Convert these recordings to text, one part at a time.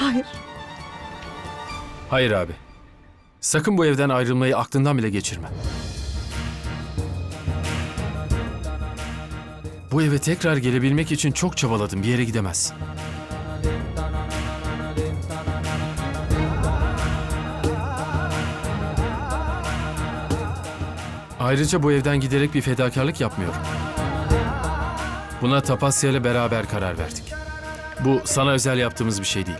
Hayır. Hayır abi. Sakın bu evden ayrılmayı aklından bile geçirme. Bu eve tekrar gelebilmek için çok çabaladım. Bir yere gidemezsin. Ayrıca bu evden giderek bir fedakarlık yapmıyorum. Buna Tapasya ile beraber karar verdik. Bu sana özel yaptığımız bir şey değil.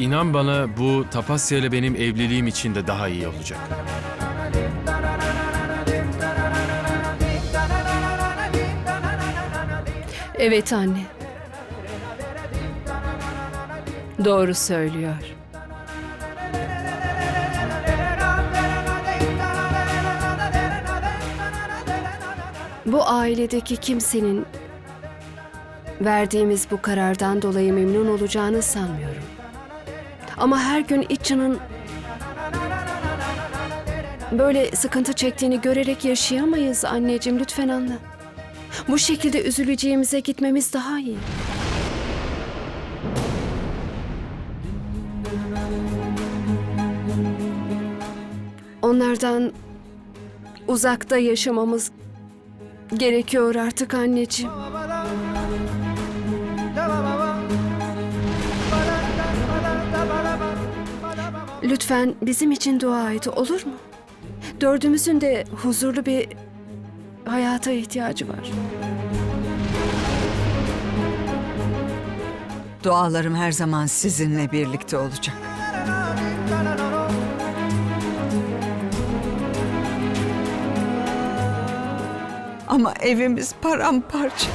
İnan bana bu Tapasya ile benim evliliğim için de daha iyi olacak. Evet anne. Doğru söylüyor. Bu ailedeki kimsenin verdiğimiz bu karardan dolayı memnun olacağını sanmıyorum. Ama her gün İçan'ın böyle sıkıntı çektiğini görerek yaşayamayız anneciğim lütfen anla. Bu şekilde üzüleceğimize gitmemiz daha iyi. Onlardan uzakta yaşamamız gerekiyor artık anneciğim. Lütfen bizim için dua et olur mu? Dördümüzün de huzurlu bir hayata ihtiyacı var. Dualarım her zaman sizinle birlikte olacak. Ama evimiz paramparça.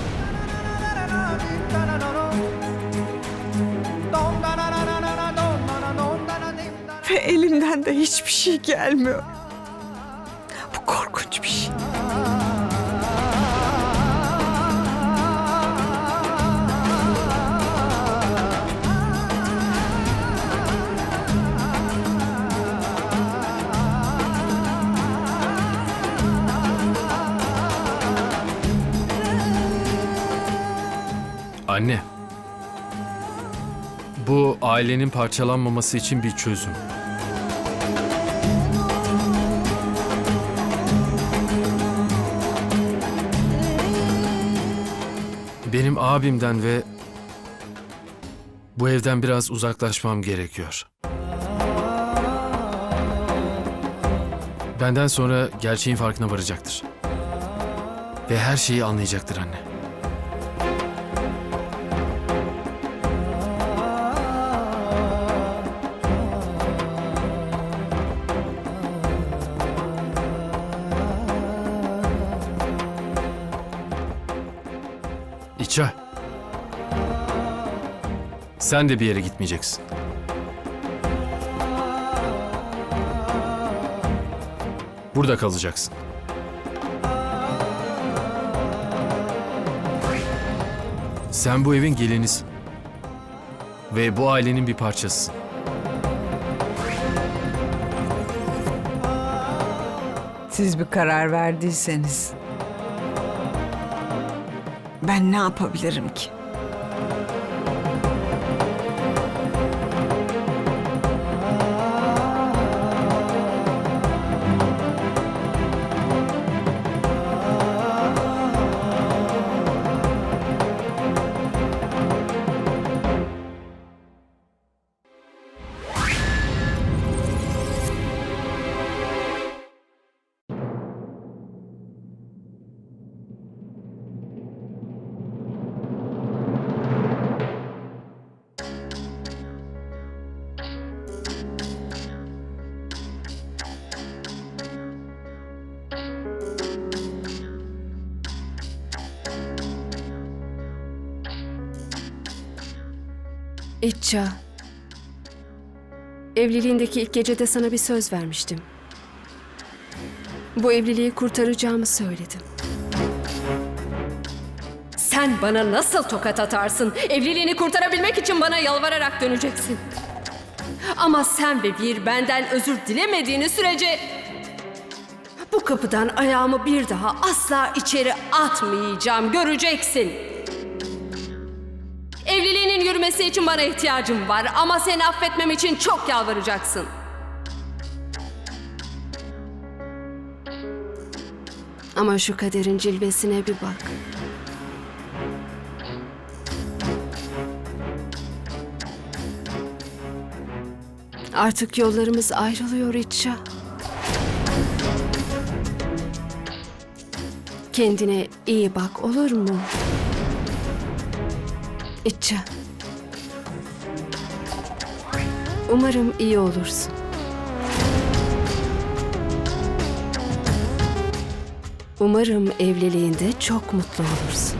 Elimden de hiçbir şey gelmiyor. Bu korkunç bir şey. Anne. Bu ailenin parçalanmaması için bir çözüm. Benim abimden ve bu evden biraz uzaklaşmam gerekiyor. Benden sonra gerçeğin farkına varacaktır. Ve her şeyi anlayacaktır anne. İça. Sen de bir yere gitmeyeceksin. Burada kalacaksın. Sen bu evin gelinisin. Ve bu ailenin bir parçasısın. Siz bir karar verdiyseniz ben ne yapabilirim ki? İtça. Evliliğindeki ilk gecede sana bir söz vermiştim. Bu evliliği kurtaracağımı söyledim. Sen bana nasıl tokat atarsın? Evliliğini kurtarabilmek için bana yalvararak döneceksin. Ama sen ve bir benden özür dilemediğiniz sürece Bu kapıdan ayağımı bir daha asla içeri atmayacağım. Göreceksin. Evliliğinin yürümesi için bana ihtiyacım var ama seni affetmem için çok yalvaracaksın. Ama şu kaderin cilvesine bir bak. Artık yollarımız ayrılıyor İtça. Kendine iyi bak olur mu? İtça. Umarım iyi olursun. Umarım evliliğinde çok mutlu olursun.